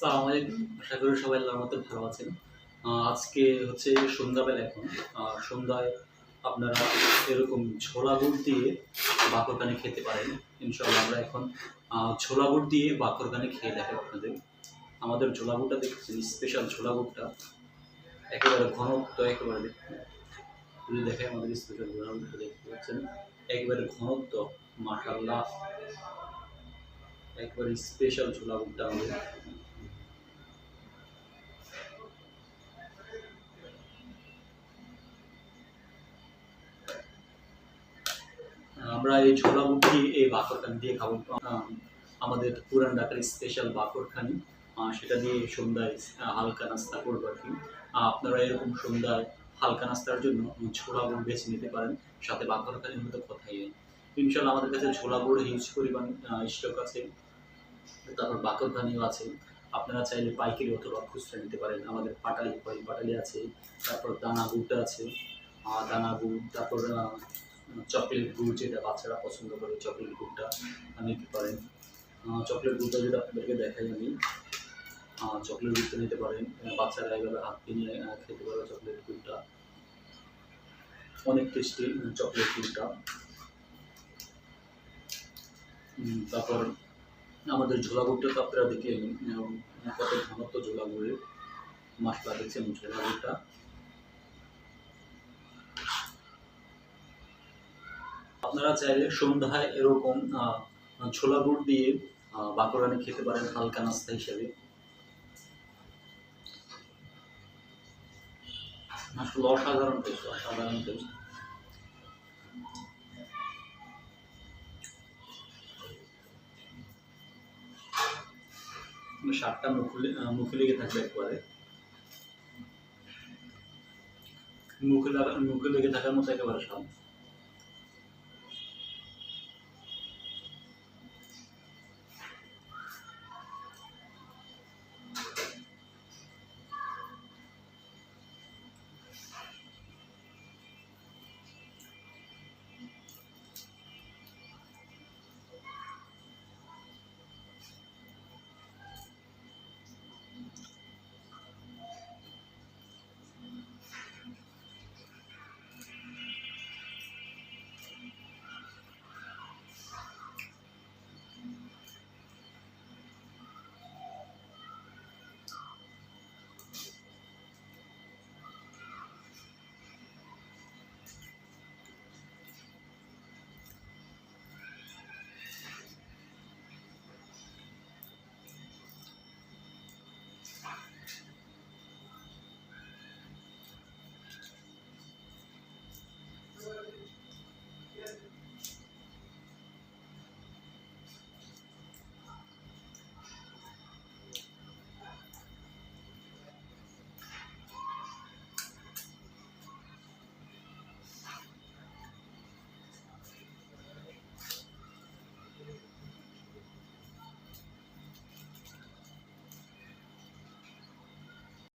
সালাম আলাইকুম। আশা করি সবাই আল্লাহর ভালো আছেন। আজকে হচ্ছে সন্ধ্যাবেলা এখন। সন্ধ্যায় আপনারা এরকম ছোলা গুড় দিয়ে বাকরখানে খেতে পারেন। ইনশাল্লাহ আমরা এখন ছোলা গুড় দিয়ে বাকরখানে খেয়ে দেখাবো আপনাদের। আমাদের ছোলা গুড়টা দেখছেন স্পেশাল ছোলা গুড়টা। একেবারে ঘনত্ব, একেবারে দেখুন। যদি দেখে আমাদের স্পেশাল ছোলা গুড়টা দেখতে পাচ্ছেন, একেবারে ঘনত্ব মাশাল্লাহ একবারে স্পেশাল ছোলা গুড়টা আমাদের। আমরা এই ছোলা মুখি এই বাকরখানি দিয়ে খাব। আমাদের পুরান ঢাকার স্পেশাল বাকরখানি। সেটা দিয়ে সন্ধ্যায় হালকা নাস্তা করব আর কি। আপনারা এরকম সন্ধ্যায় হালকা নাস্তার জন্য ছোলা গুড় বেছে নিতে পারেন। সাথে বাকরখানির মতো কথাই নেই ইনশাল্লাহ আমাদের কাছে ছোলা গুড় হিউজ পরিমাণ স্টক আছে। তারপর বাকরখানিও আছে। আপনারা চাইলে পাইকারি অথবা খুচরা নিতে পারেন। আমাদের পাটালি পাটালি আছে। তারপর দানা গুড়টা আছে। দানা গুড়, তারপর চকলেট গুড় যেটা বাচ্চারা পছন্দ করে চকলেট গুড়টা নিতে পারেন। চকলেট গুড়টা যদি আপনাদেরকে দেখাই আমি চকলেট গুড়টা নিতে পারেন। বাচ্চারা এভাবে হাত নিয়ে খেতে পারে চকলেট গুড়টা অনেক টেস্টি চকলেট গুড়টা তারপর আমাদের ঝোলা গুড়টা তো আপনারা দেখে নিন, আহ, কত ঘনত্ব ঝোলা গুড়ের মশলা দেখছেন ঝোলা গুড়টা আপনারা চাইলে সন্ধ্যায় এরকম ছোলা গুড় দিয়ে আহ, বাকরানি খেতে পারেন হালকা নাস্তা হিসেবে। অসাধারণ টেস্ট অসাধারণ টেস্ট। সাতটা মুখে মুখে লেগে থাকবে একবারে। মুখে লাগা মুখে লেগে থাকার মতো একেবারে স্বাদ।